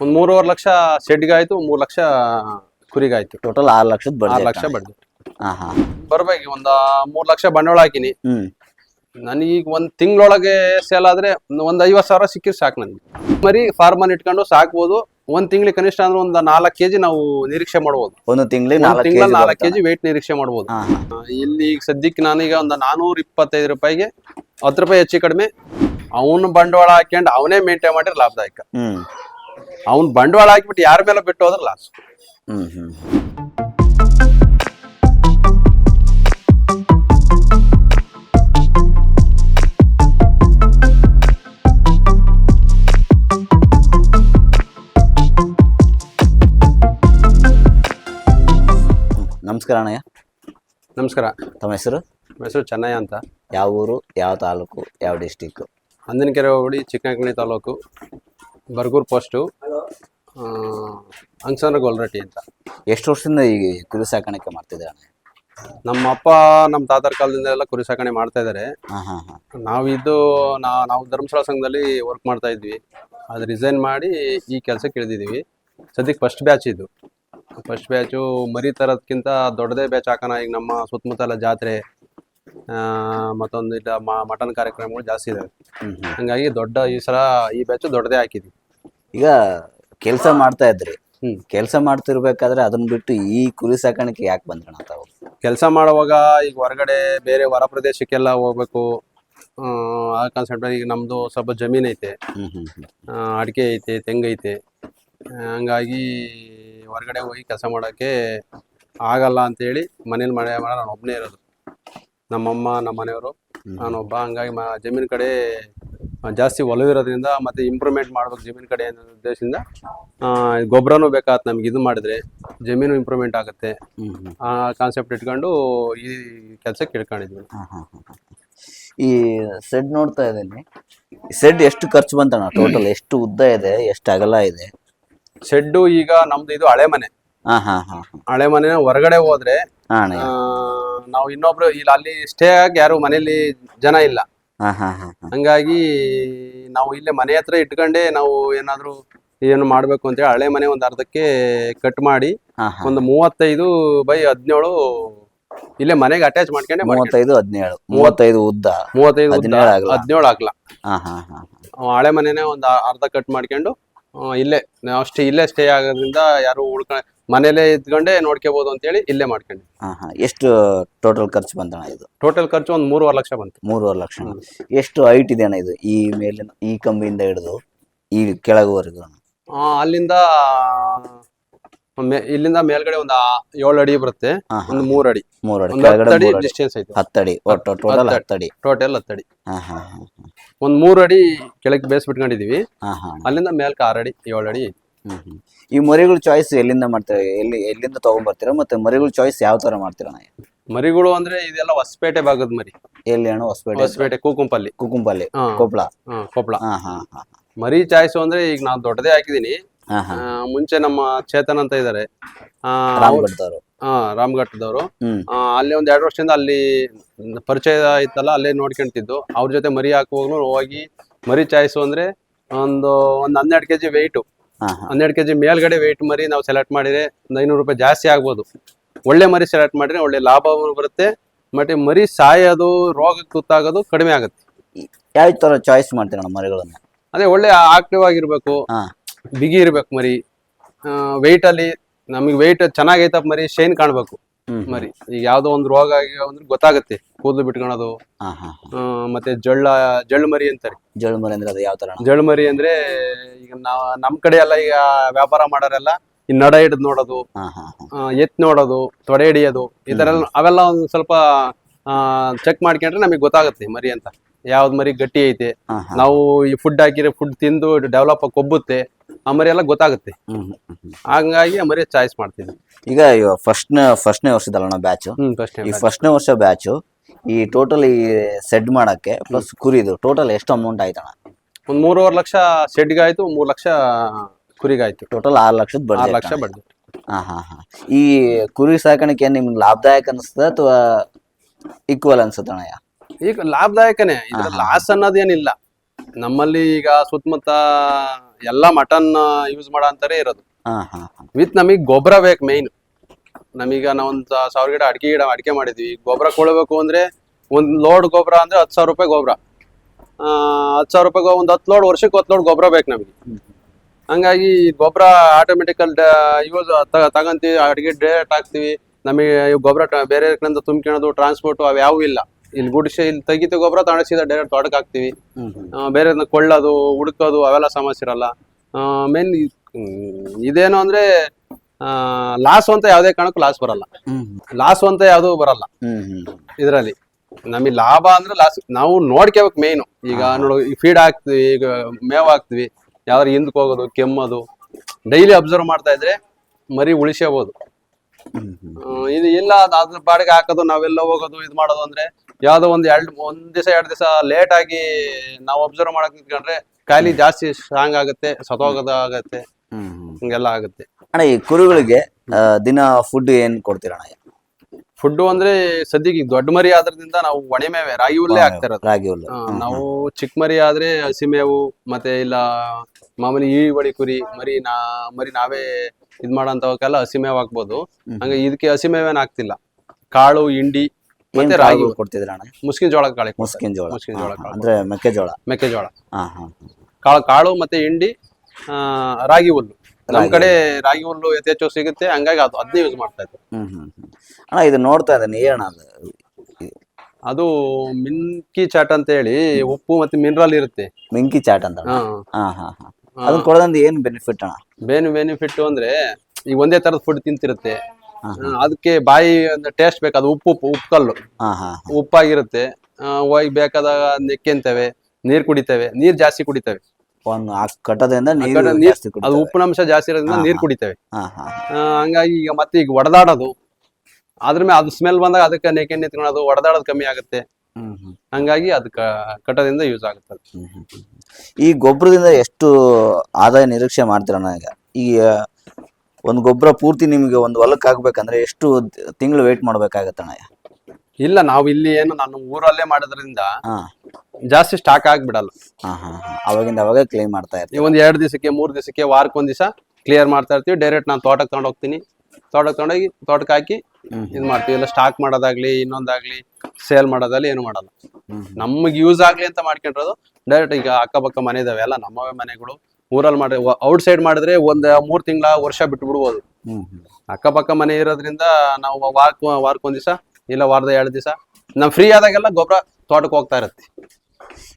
ಒಂದ್ ಮೂರುವರೆ ಲಕ್ಷ ಶೆಡ್ಗಾಯ್ತು ಮೂರ್ ಲಕ್ಷ ಕುರಿಗಾಯ್ತು. ಟೋಟಲ್ ಆರು ಲಕ್ಷದ ಆರ್ ಲಕ್ಷ ಬಡ್ಡಿ ಬರ್ಬೇಕು ಒಂದ ಮೂರ್ ಲಕ್ಷ ಬಂಡವಾಳ ಹಾಕಿನಿ. ನನಗೀಗ ಒಂದ್ ತಿಂಗಳೊಳಗೆ ಸೇಲ್ ಆದ್ರೆ ಒಂದ್ ಐವತ್ ಸಾವಿರ ಸಿಕ್ಕಿದ್ರೆ ಸಾಕು ನನಗೆ. ಮರಿ ಫಾರ್ಮನ್ ಇಟ್ಕೊಂಡು ಸಾಕ್ಬೋದು. ಒಂದ್ ತಿಂಗಳಿಗೆ ಕನಿಷ್ಠ ಅಂದ್ರೆ ಒಂದ್ ನಾಲ್ಕು ಕೆಜಿ ನಾವು ನಿರೀಕ್ಷೆ ಮಾಡ್ಬೋದು. ಒಂದು ತಿಂಗಳಿಗೆ ಒಂದ್ ತಿಂಗಳ ಕೆಜಿ ನಾಲ್ಕು ಕೆಜಿ ವೇಟ್ ನಿರೀಕ್ಷೆ ಮಾಡ್ಬೋದು. ಆ, ಇಲ್ಲಿ ಈಗ ಸದ್ಯಕ್ಕೆ ನಾನೀಗ ಒಂದ್ ನಾನೂರ ಇಪ್ಪತ್ತೈದು ರೂಪಾಯಿಗೆ ಹತ್ತು ರೂಪಾಯಿ ಹೆಚ್ಚು ಕಡಿಮೆ. ಅವನು ಬಂಡವಾಳ ಹಾಕೊಂಡು ಅವನೇ ಮೇಂಟೈನ್ ಮಾಡಿದ್ರೆ ಲಾಭದಾಯಕ. ಅವ್ನ್ ಬಂಡವಾಳ ಹಾಕಿಬಿಟ್ಟು ಯಾರ ಮೇಲೆ ಬಿಟ್ಟು ಹೋದ್ರೆ ಲಾಸ್ ಹ್ಮ್ ಹ್ಮ್. ನಮಸ್ಕಾರ ಅಣ್ಣಯ್ಯ. ನಮಸ್ಕಾರ. ತಮ್ಮ ಹೆಸರು? ನಮ್ಮ ಹೆಸರು ಚೆನ್ನಯ್ಯ ಅಂತ. ಯಾವ ಊರು ಯಾವ ತಾಲೂಕು ಯಾವ ಡಿಸ್ಟಿಕ್ ಹಂದಿನಕೆರೆ ಹೋಬಳಿ ಚಿಕ್ಕಣಿ ತಾಲೂಕು. ಬರ್ಗೂರ್ ಪೋಸ್ಟು. ಅಂಗಸಂದ್ರ ಗೋಲ್ರಟ್ಟಿ ಅಂತ. ಎಷ್ಟು ವರ್ಷದಿಂದ ಈ ಕುರಿ ಸಾಕಾಣಿಕೆ ಮಾಡ್ತಿದ್ದೆ ನಮ್ಮ ಅಪ್ಪ ನಮ್ಮ ತಾತರ ಕಾಲದಿಂದ ಎಲ್ಲ ಕುರಿ ಸಾಕಣೆ ಮಾಡ್ತಾ ಇದ್ದಾರೆ ನಾವಿದ್ದು ನಾ ನಾವು ಧರ್ಮಸ್ಥಳ ಸಂಘದಲ್ಲಿ ವರ್ಕ್ ಮಾಡ್ತಾ ಇದ್ವಿ. ಅದು ರಿಸೈನ್ ಮಾಡಿ ಈ ಕೆಲಸಕ್ಕೆ ಇಳಿದಿದ್ದೀವಿ. ಸದ್ಯಕ್ಕೆ ಫಸ್ಟ್ ಬ್ಯಾಚ್ ಇದು. ಫಸ್ಟ್ ಬ್ಯಾಚು ಮರಿ ತರೋದ್ಕಿಂತ ದೊಡ್ಡದೇ ಬ್ಯಾಚ್ ಹಾಕೋಣ. ಈಗ ನಮ್ಮ ಸುತ್ತಮುತ್ತ ಎಲ್ಲ ಜಾತ್ರೆ ಮತ್ತೊಂದು ಇಲ್ಲ ಮಟನ್ ಕಾರ್ಯಕ್ರಮಗಳು ಜಾಸ್ತಿ ಇದಾವೆ. ಹಂಗಾಗಿ ದೊಡ್ಡ ಈ ಸಲ ಈ ಬ್ಯಾಚು ದೊಡ್ಡದೇ ಹಾಕಿದ್ವಿ. ಈಗ ಕೆಲಸ ಮಾಡ್ತಾ ಇದ್ರಿ. ಹ್ಮ್. ಕೆಲಸ ಮಾಡ್ತಿರ್ಬೇಕಾದ್ರೆ ಅದನ್ನ ಬಿಟ್ಟು ಈ ಕುರಿ ಸಾಕಾಣಿಕೆ ಯಾಕೆ ಬಂದ್ರಣ ತಾವು? ಕೆಲಸ ಮಾಡುವಾಗ ಈಗ ಹೊರಗಡೆ ಬೇರೆ ಹೊರ ಪ್ರದೇಶಕ್ಕೆಲ್ಲ ಹೋಗ್ಬೇಕು. ಆ, ಕಾನ್ಸೆಪ್ಟ್ ಈಗ ನಮ್ದು ಸ್ವಲ್ಪ ಜಮೀನ್ ಐತೆ. ಅಡಿಕೆ ಐತೆ ತೆಂಗೈತೆ ಹಂಗಾಗಿ ಹೊರಗಡೆ ಹೋಗಿ ಕೆಲಸ ಮಾಡೋಕ್ಕೆ ಆಗಲ್ಲ ಅಂತೇಳಿ ಮನೇಲಿ ಮಾಡ ನಾನು ಒಬ್ಬನೇ ಇರೋದು. ನಮ್ಮಮ್ಮ ನಮ್ಮ ಮನೆಯವರು ನಾನೊಬ್ಬ ಹಂಗಾಗಿ ಮ ಜಮೀನು ಕಡೆ ಜಾಸ್ತಿ ಒಲವಿರೋದ್ರಿಂದ ಮತ್ತೆ ಇಂಪ್ರೂವ್ಮೆಂಟ್ ಮಾಡ್ಬೇಕು ಜಮೀನು ಕಡೆ ಅನ್ನೋ ಉದ್ದೇಶದಿಂದ ಆ, ಗೊಬ್ಬರನೂ ಬೇಕಾತ್ ನಮ್ಗೆ ಇದು ಮಾಡಿದ್ರೆ ಜಮೀನು ಇಂಪ್ರೂವ್ಮೆಂಟ್ ಆಗುತ್ತೆ. ಆ ಕಾನ್ಸೆಪ್ಟ್ ಇಟ್ಕೊಂಡು ಈ ಕೆಲಸಕ್ಕೆ ಇಟ್ಕೊಂಡಿದ್ವಿ ಹಾ, ಹಾ, ಹಾ, ಹಾ. ಈ ಸೆಡ್ ನೋಡ್ತಾ ಇದ್ದೀನಿ. ಸೆಡ್ ಎಷ್ಟು ಖರ್ಚು ಬಂತಣ್ಣ? ಟೋಟಲ್ ಎಷ್ಟು ಉದ್ದ ಇದೆ? ಎಷ್ಟು ಅಗಲ ಇದೆ? ಶೆಡ್ಡು ಈಗ ನಮ್ದು ಇದು ಹಳೆ ಮನೆ. ಹಾ ಹಾ ಹಾ ಹಾ. ಹಳೆ ಮನೆ ಹೊರಗಡೆ ಹೋದ್ರೆ ಹಾ ಅಣ್ಣ ಆ, ನಾವು ಇನ್ನೊಬ್ರು ಇಲ್ಲಿ ಅಲ್ಲಿ ಸ್ಟೇ ಆಗಿ ಯಾರು ಮನೇಲಿ ಜನ ಇಲ್ಲ ಹಾ ಹಾ ಹಾ ಹಾ. ಹಂಗಾಗಿ ನಾವು ಇಲ್ಲೇ ಮನೆ ಹತ್ರ ಇಟ್ಕೊಂಡೆ ನಾವು ಏನಾದ್ರು ಏನು ಮಾಡ್ಬೇಕು ಅಂತೇಳಿ ಹಳೆ ಮನೆ ಒಂದ್ ಅರ್ಧಕ್ಕೆ ಕಟ್ ಮಾಡಿ ಹಾ ಹಾ ಒಂದು ಮೂವತ್ತೈದು ಬೈ ಹದಿನೇಳು ಇಲ್ಲೇ ಮನೆಗೆ ಅಟ್ಯಾಚ್ ಮಾಡ್ಕೊಂಡೆ ಮಾಡ್ಕೊಂಡೆ. ಮೂವತ್ತೈದು ಹದಿನೇಳು ಮೂವತ್ತೈದು ಉದ್ದ ಮೂವತ್ತೈದು ಹದಿನೇಳು ಹದಿನೇಳು ಅಗಲ. ಹದಿನೇಳು ಆಗ್ಲ ಹಾ ಹಾ ಹಾ ಹಾ. ಹಳೆ ಮನೆನೇ ಒಂದ್ ಅರ್ಧ ಕಟ್ ಮಾಡ್ಕೊಂಡು ಇಲ್ಲೇ. ಅಷ್ಟು ಇಲ್ಲೇ ಸ್ಟೇ ಆಗೋದ್ರಿಂದ ಯಾರು ಉಳ್ಕ ಮನೇಲೇ ಇದ್ಕೊಂಡೇ ನೋಡ್ಕೋಬಹುದು ಅಂತೇಳಿ ಇಲ್ಲೇ ಮಾಡ್ಕೊಂಡು ಎಷ್ಟು ಟೋಟಲ್ ಖರ್ಚು ಬಂತ ಇದು? ಟೋಟಲ್ ಖರ್ಚು ಒಂದು ಮೂರುವರೆ ಲಕ್ಷ ಬಂತು. ಮೂರುವರೆ ಲಕ್ಷ. ಎಷ್ಟು ಹೈಟ್ ಇದೆ ಅಣ್ಣ ಇದು? ಈ ಮೇಲಿನ ಈ ಕಂಬಿಯಿಂದ ಹಿಡಿದು ಈ ಕೆಳಗುವರೆಗೂ ಅಲ್ಲಿಂದ ಇಲ್ಲಿಂದ ಮೇಲ್ಗಡೆ ಒಂದು ಏಳು ಅಡಿ ಬರುತ್ತೆ ಒಂದು ಮೂರ್ ಅಡಿ. ಮೂರ್ ಅಡಿ ಒಂದು ಕೆಳಗಡೆ ಹತ್ತು ಅಡಿ ಮೂರು ಅಡಿ. ಡಿಸ್ಟೆನ್ಸ್ ಐತೆ. ಹತ್ತಡಿ ಒಟ್ಟು ಟೋಟಲ್ ಹತ್ತು- ಹತ್ತಡಿ ಟೋಟಲ್ ಹತ್ತು ಅಡಿ. ಹಾ ಹಾ ಹಾ ಒಂದ್ ಮೂರ್ ಅಡಿ ಕೆಳಗೆ ಬೇಸ್ ಬಿಟ್ಕೊಂಡಿದೀವಿ ಹಾ ಹಾ. ಅಲ್ಲಿಂದ ಮೇಲ್ಕ ಆರ್ ಅಡಿ ಏಳು ಅಡಿ ಐತಿ. ಹ್ಮ್ ಹ್ಮ್. ಈ ಮರಿಗಳ ಚಾಯ್ಸ್ ಎಲ್ಲಿಂದ ಮಾಡ್ತೀರಾ? ಎಲ್ಲಿ ಎಲ್ಲಿಂದ ತಗೊಂಡ್ಬರ್ತೀರಾ ಮತ್ತೆ ಮರಿಗಳ ಚಾಯ್ಸ್ ಯಾವ ತರ ಮಾಡ್ತೀರಾ ಅಣ್ಣ? ಮರಿಗಳು ಅಂದ್ರೆ ಇದೆಲ್ಲ ಹೊಸಪೇಟೆ ಭಾಗದ ಮರಿ. ಎಲ್ಲಿ ಅಣ್ಣ? ಹೊಸಪೇಟೆ? ಹೊಸಪೇಟೆ ಕೂಕುಂಪಲ್ಲಿ. ಕುಕುಂಬಲ್ಲಿ ಹಾ. ಕೊಪ್ಪಳ ಹಾ, ಕೊಪ್ಪಳ ಹಾ ಹಾ ಹಾ. ಮರಿ ಚಾಯ್ಸು ಅಂದ್ರೆ ಈಗ ನಾನು ದೊಡ್ಡದೇ ಹಾಕಿದೀನಿ. ಆ, ಮುಂಚೆ ನಮ್ಮ ಚೇತನ್ ಅಂತ ಇದ್ದಾರೆ ರಾಮಗಢದವರು ರಾಮಘಟ್ಟದವರು. ಹ್ಮ್. ಅಲ್ಲಿ ಒಂದ್ ಎರಡು ವರ್ಷದಿಂದ ಅಲ್ಲಿ ಪರಿಚಯ ಇತ್ತಲ್ಲ ಅಲ್ಲೇ ನೋಡ್ಕೊಂತಿದ್ದು. ಅವ್ರ ಜೊತೆ ಮರಿ ಹಾಕುವಾಗ್ಲೂ ಹೋಗಿ ಮರಿ ಚಾಯ್ಸು ಅಂದ್ರೆ ಒಂದು ಒಂದ್ ಹನ್ನೆರಡು ಕೆಜಿ ವೆಯ್ಟ್ ಹಾ ಹಾ. ಹನ್ನೆರಡು ಕೆಜಿ ಮೇಲ್ಗಡೆ ವೆಯ್ಟ್ ಮರಿ ನಾವು ಸೆಲೆಕ್ಟ್ ಮಾಡಿದ್ರೆ ಒಂದು ಐನೂರು ರೂಪಾಯಿ ಜಾಸ್ತಿ ಆಗ್ಬೋದು. ಒಳ್ಳೆ ಮರಿ ಸೆಲೆಕ್ಟ್ ಮಾಡಿದ್ರೆ ಒಳ್ಳೆ ಲಾಭ ಬರುತ್ತೆ. ಮತ್ತೆ ಮರಿ ಸಾಯೋದು ರೋಗಕ್ಕೆ ತುತ್ತಾಗೋದು ಕಡಿಮೆ ಆಗುತ್ತೆ. ಯಾವ ತರ ಚಾಯ್ಸ್ ಮಾಡ್ತೀರ ಅಣ್ಣ ಮರಿಗಳನ್ನ? ಅದೇ ಒಳ್ಳೆ ಆಕ್ಟಿವ್ ಆಗಿರ್ಬೇಕು. ಹಾ. ಬಿಗಿ ಇರ್ಬೇಕು ಮರಿ. ವೆಯ್ಟ್ ಅಲ್ಲಿ ನಮಗೆ ವೆಯ್ಟ್ ಚೆನ್ನಾಗೈತಪ್ಪ ಮರಿ ಶೈನ್ ಕಾಣ್ಬೇಕು ಮರಿ. ಈಗ ಯಾವ್ದೋ ಒಂದು ರೋಗ ಆಗಿ ಅಂದ್ರೆ ಗೊತ್ತಾಗುತ್ತೆ ಕೂದಲು ಬಿಟ್ಕೊಳೋದು. ಮತ್ತೆ ಜಳ್ಳ ಜಳ್ಳು ಮರಿ ಅಂತಾರೆ. ಜಳ್ಳು ಮರಿ ಅಂದ್ರೆ ಅದು ಯಾವ ತರ ಜಳ್ಳು ಮರಿ ಅಂದ್ರೆ ಈಗ ನಾವ್ ನಮ್ ಕಡೆ ಎಲ್ಲ ಈಗ ವ್ಯಾಪಾರ ಮಾಡೋರೆಲ್ಲ ಈ ನಡ ಹಿಡ್ದು ನೋಡೋದು ಎತ್ ನೋಡೋದು ತೊಡೆ ಹಿಡಿಯೋದು ಈ ತರ ಅವೆಲ್ಲ ಒಂದ್ ಸ್ವಲ್ಪ ಚೆಕ್ ಮಾಡ್ಕೊಂಡ್ರೆ ನಮಗೆ ಗೊತ್ತಾಗುತ್ತೆ ಮರಿ ಅಂತ. ಯಾವ್ದು ಮರಿ ಗಟ್ಟಿ ಐತೆ. ನಾವು ಈ ಫುಡ್ ಹಾಕಿರೋ ಫುಡ್ ತಿಂದು ಡೆವಲಪ್ ಆಗಿ ಕೊಬ್ಬುತ್ತೆ. ಆ ಮರಿ ಎಲ್ಲ ಗೊತ್ತಾಗುತ್ತೆ. ಹಂಗಾಗಿ ಆ ಮರಿ ಚಾಯ್ಸ್ ಮಾಡ್ತೀನಿ. ಈಗ ಫಸ್ಟ್ನೇ ಫಸ್ಟ್ನೇ ವರ್ಷದಲ್ಲ ಬ್ಯಾಚ್ ಬ್ಯಾಚು ಫಸ್ಟ್ ಈ ಫಸ್ಟ್ನೇ ವರ್ಷ ಬ್ಯಾಚು ಈ ಟೋಟಲ್ ಈ ಸೆಡ್ ಮಾಡಕ್ಕೆ ಪ್ಲಸ್ ಕುರಿದು ಟೋಟಲ್ ಎಷ್ಟು ಅಮೌಂಟ್ ಆಯ್ತಣ್ಣ ಒಂದ್ ಮೂರುವರೆ ಲಕ್ಷ ಶೆಡ್ಗಾಯ್ತು ಮೂರ್ ಲಕ್ಷ ಕುರಿಗಾಯ್ತು ಟೋಟಲ್ ಆರು ಲಕ್ಷದ ಆರು ಲಕ್ಷ ಬಡ್ಡಿ ಹಾ ಹಾ ಹಾ. ಈ ಕುರಿ ಸಾಕಾಣಿಕೆ ನಿಮ್ಗೆ ಲಾಭದಾಯಕ ಅನಿಸ್ತದ ಅಥವಾ ಈಕ್ವಲ್ ಅನ್ಸುತ್ತಣ್ಣಯ್ಯ ಈಗ ಲಾಭದಾಯಕನೇ ಇದ್ರ ಲಾಸ್ ಅನ್ನೋದೇನಿಲ್ಲ. ನಮ್ಮಲ್ಲಿ ಈಗ ಸುತ್ತಮುತ್ತ ಎಲ್ಲ ಮಟನ್ ಯೂಸ್ ಮಾಡ ಅಂತಾರೆ ಇರೋದು. ಹಾ ಹಾ ವಿತ್ ನಮಗ್ ಗೊಬ್ಬರ ಬೇಕು ಮೇನ್ ನಮೀಗ ನಾವು ಒಂದ್ ಸಾವಿರ ಗಿಡ ಅಡಿಕೆ ಗಿಡ ಅಡಿಕೆ ಮಾಡಿದ್ವಿ. ಗೊಬ್ಬರ ಕೊಳ್ಬೇಕು ಅಂದ್ರೆ ಒಂದ್ ಲೋಡ್ ಗೊಬ್ಬರ ಅಂದ್ರೆ ಹತ್ತು ಸಾವಿರ ರೂಪಾಯಿ ಗೊಬ್ಬರ ಹತ್ತು ಸಾವಿರ ರೂಪಾಯಿ ಒಂದ್ ಹತ್ತು ಲೋಡ್ ವರ್ಷಕ್ಕೆ ಹತ್ತು ಲೋಡ್ ಗೊಬ್ಬರ ಬೇಕು ನಮಗೆ. ಹಂಗಾಗಿ ಗೊಬ್ಬರ ಆಟೋಮೆಟಿಕಲ್ ಯೂಸ್ ತಗೊಂತೀವಿ ಅಡಿಗೆ ಡೈರೆಕ್ಟ್ ಹಾಕ್ತಿವಿ. ನಮಗೆ ಗೊಬ್ಬರ ಬೇರೆ ಕಡೆಯಿಂದ ತುಂಬ್ಕೊಳೋದು ಟ್ರಾನ್ಸ್ಪೋರ್ಟ್ ಅವು ಯಾವೂ ಇಲ್ಲ. ಇಲ್ಲಿ ಗುಡಿಸಿ ಇಲ್ಲಿ ತೆಗಿತೀವಿ ಗೊಬ್ಬರ ತಗೊಂಡು ಸೀದಾ ಡೈರೆಕ್ಟ್ ತೋಟಕ್ಕೆ ಹಾಕ್ತಿವಿ. ಬೇರೆ ಕೊಳ್ಳೋದು ಹುಡುಕೋದು ಅವೆಲ್ಲ ಸಮಸ್ಯೆ ಇರಲ್ಲ. ಮೇನ್ ಇದೇನು ಅಂದ್ರೆ ಲಾಸ್ ಅಂತ ಯಾವುದೇ ಕಾರಣಕ್ಕೂ ಲಾಸ್ ಬರಲ್ಲ. ಲಾಸ್ ಅಂತ ಯಾವುದು ಬರಲ್ಲ. ಇದರಲ್ಲಿ. ನಮಗೆ ಲಾಭ ಅಂದ್ರೆ ಲಾಸ್ ನಾವು ನೋಡ್ಕೋಬೇಕು ಮೇನ್ ಈಗ ನೋಡು ಈ ಫೀಡ್ ಹಾಕ್ತಿವಿ ಈಗ ಮೇವ್ ಹಾಕ್ತಿವಿ. ಯಾವ್ದಾರು ಹಿಂದಕ್ಕೆ ಹೋಗೋದು ಕೆಮ್ಮೋದು. ಡೈಲಿ ಅಬ್ಸರ್ವ್ ಮಾಡ್ತಾ ಇದ್ರೆ ಮರಿ ಹ್ಮ್, ಇದು ಇಲ್ಲ ಅದ್ ಅದ್ರ ಬಾಡಿಗೆ ಹಾಕೋದು ನಾವೆಲ್ಲ ಹೋಗೋದು ಇದು ಮಾಡೋದು ಅಂದ್ರೆ ಯಾವ್ದೋ ಒಂದ್ ಎರಡ್ ಒಂದ್ ದಿವಸ ಎರಡ್ ದಿವಸ ಲೇಟ್ ಆಗಿ ನಾವು ಅಬ್ಸರ್ವ್ ಮಾಡಕ್ ನಿಂತ್ಕೊಂಡ್ರೆ ಖಾಲಿ ಜಾಸ್ತಿ ಸ್ಟ್ರಾಂಗ್ ಆಗುತ್ತೆ ಸತೋಗದ ಹ್ಮ್. ಹಿಂಗೆಲ್ಲ ಆಗುತ್ತೆ. ಅಣ್ಣ ಈ ಕುರಿಗಳಿಗೆ ಆ, ದಿನ ಫುಡ್ ಏನ್ ಕೊಡ್ತೀರಣ್ಣ? ಫುಡ್ ಅಂದ್ರೆ ಸದ್ಯಕ್ಕೆ ಈಗ ದೊಡ್ಡ ಮರಿ ಆದ್ರಿಂದ ನಾವು ಒಣೆ ಮೇವೆ ರಾಗಿ ಹುಲ್ಲೇ ಹಾಕ್ತಾ ಇರೋದು ರಾಗಿ ಹುಲ್ಲು. ಆ, ನಾವು ಚಿಕ್ಕ ಮರಿ ಆದ್ರೆ ಹಸಿಮೇವು ಮತ್ತೆ ಇಲ್ಲ ಮಾಮೂಲಿ ಈ ಬಳಿ ಕುರಿ ಮರಿ ನಾ ಮರಿ ನಾವೇ ಇದ್ ಮಾಡೋಂಥವಕ್ಕೆಲ್ಲ ಹಸಿಮೇವು ಹಾಕ್ಬೋದು. ಹಂಗ ಇದಕ್ಕೆ ಹಸಿಮೇವೇನ್ ಹಾಕ್ತಿಲ್ಲ. ಕಾಳು ಹಿಂಡಿ ಮತ್ತೆ ರಾಗಿ ಕೊಡ್ತಿದ್ರ ಅಣ್ಣ? ಮುಸ್ಕಿನ ಜೋಳ ಕಾಳಿ ಮುಸ್ಕಿನ ಜೋಳ. ಮುಸ್ಕಿನ ಜೋಳ. ಕಾಳು ಅಂದ್ರೆ ಮೆಕ್ಕೆಜೋಳ ಮೆಕ್ಕೆಜೋಳ ಹಾ ಹಾ. ಕಾಳು ಕಾಳು ಮತ್ತೆ ಹಿಂಡಿ ಆ, ರಾಗಿ ಹುಲ್ಲು. ನಮ್ ಕಡೆ ರಾಗಿ ಹುಲ್ಲು ಯಥೇಚ್ಛ ಸಿಗುತ್ತೆ. ಹಂಗಾಗಿ ಅದು ಅದನ್ನೇ ಯೂಸ್ ಮಾಡ್ತಾ ಇದ್ದೆ ಹ್ಮ್ ಹ್ಮ್ ಹ್ಮ್. ಅಣ್ಣ ಇದು ನೋಡ್ತಾ ಇದ್ದೀನಿ. ಏನ ಅದು? ಅದು ಮಿನ್ಕಿ ಚಾಟ್ ಅಂತ ಹೇಳಿ ಉಪ್ಪು ಮತ್ತೆ ಮಿನರಲ್ ಇರುತ್ತೆ. ಮಿಂಕಿ ಚಾಟ್ ಅಂತ ಹಾ. ಹಾ ಹಾ ಹಾ. ಅದನ್ನ ಕೊಡೋದ್ರಿಂದ ಏನ್ ಬೆನಿಫಿಟ್ ಅಣ್ಣ? ಬೇನ್ ಬೆನಿಫಿಟ್ ಅಂದ್ರೆ ಈಗ ಒಂದೇ ತರದ ಫುಡ್ ತಿಂತಿರುತ್ತೆ. ಅದಕ್ಕೆ ಬಾಯಿ ಟೇಸ್ಟ್ ಬೇಕು ಅದು ಉಪ್ಪು ಉಪ್ಪು ಉಪ್ಪು ಕಲ್ಲು ಹಾ ಹಾ. ಉಪ್ಪಾಗಿರುತ್ತೆ. ಹೋಗಿ ಬೇಕಾದಾಗ ನೆಕ್ಕೆಂತವೆ ನೀರ್ ಕುಡಿತೇವೆ ನೀರ್ ಜಾಸ್ತಿ ಕುಡಿತೇವೆ. ಒಂದು ಕಟ್ಟೋದ್ರಿಂದ ಅದು. ಉಪ್ಪಿನಂಶ ಜಾಸ್ತಿ ಇರೋದ್ರಿಂದ ನೀರ್ ಕುಡಿತೇವೆ. ಹಂಗಾಗಿ ಈಗ ಮತ್ತೆ ಈಗ ಒಡೆದಾಡೋದು. ಅದ್ರ ಮೇಲೆ ಅದು ಸ್ಮೆಲ್ ಬಂದಾಗ ಅದಕ್ಕೆ ನೆಕ್ಕೆ ನಿಂತ್ಕೊಳ್ಳೋದು ಒಡೆದಾಡೋದು ಕಮ್ಮಿ ಆಗುತ್ತೆ. ಹ್ಮ್ ಹ್ಮ್. ಹಂಗಾಗಿ ಅದಕ್ಕೆ ಕಟ್ಟದಿಂದ ಯೂಸ್ ಆಗುತ್ತೆ ಹ್ಮ್ ಹ್ಮ್ ಹ್ಮ್. ಈ ಗೊಬ್ಬರದಿಂದ ಎಷ್ಟು ಆದಾಯ ನಿರೀಕ್ಷೆ ಮಾಡ್ತೀರಣ್ಣ ಈಗ? ಈ ಒಂದು ಗೊಬ್ಬರ ಪೂರ್ತಿ ನಿಮಗೆ ಒಂದು ಹೊಲಕ್ಕೆ ಹಾಕ್ಬೇಕಂದ್ರೆ ಎಷ್ಟು ತಿಂಗಳು ವೇಟ್ ಮಾಡ್ಬೇಕಾಗತ್ತಣ್ಣ? ಇಲ್ಲ ನಾವು ಇಲ್ಲಿ ಏನು ನಾನು ಊರಲ್ಲೇ ಮಾಡೋದ್ರಿಂದ ಹಾ. ಜಾಸ್ತಿ ಸ್ಟಾಕ್ ಆಗ್ಬಿಡಲ್ಲ. ಹಾ ಹಾ ಹಾ. ಅವಾಗಿಂದ ಅವಾಗ ಕ್ಲೀನ್ ಮಾಡ್ತಾ ಇರ್ತೀವಿ. ಒಂದು ಒಂದ್ ಎರಡು ದಿವಸಕ್ಕೆ ಮೂರು ದಿವಸಕ್ಕೆ ವಾರಕ್ಕೆ ಒಂದ್ ದಿವಸ ಕ್ಲಿಯರ್ ಮಾಡ್ತಾ ಇರ್ತೀವಿ. ಡೈರೆಕ್ಟ್ ನಾನು ತೋಟಕ್ಕೆ ತೊಗೊಂಡು ಹೋಗ್ತೀನಿ. ತೋಟಕ್ಕೆ ತಗೊಂಡೋಗಿ ತೋಟಕ್ಕೆ ಹಾಕಿ ಇದು ಮಾಡ್ತೀವಿ. ಇಲ್ಲ ಸ್ಟಾಕ್ ಮಾಡೋದಾಗ್ಲಿ ಇನ್ನೊಂದಾಗ್ಲಿ ಸೇಲ್ ಮಾಡೋದಾಗ್ಲಿ ಏನು ಮಾಡಲ್ಲ. ನಮಗೆ ಯೂಸ್ ಆಗಲಿ ಅಂತ ಮಾಡ್ಕೊಂಡಿರೋದು. ಡೈರೆಕ್ಟ್ ಈಗ ಅಕ್ಕಪಕ್ಕ ಮನೆ ಇದಾವೆ ಎಲ್ಲ ನಮ್ಮವೇ ಮನೆಗಳು. ಊರಲ್ಲಿ ಮಾಡಿ ಔಟ್ ಸೈಡ್ ಮಾಡಿದ್ರೆ ಒಂದ್ ಮೂರ್ ತಿಂಗಳ ವರ್ಷ ಬಿಟ್ಟು ಬಿಡ್ಬೋದು ಅಕ್ಕಪಕ್ಕ ಮನೆ ಇರೋದ್ರಿಂದ ನಾವು ವಾರಕ್ ವಾರಕ್ಕೆ ಒಂದ್ ದಿವಸ ಇಲ್ಲ ವಾರದ ಎರಡು ದಿವಸ. ನಮ್ ಫ್ರೀ ಆದಾಗೆಲ್ಲ ಗೊಬ್ಬರ ತೋಟಕ್ಕೆ ಹೋಗ್ತಾ ಇರತ್ತೆ.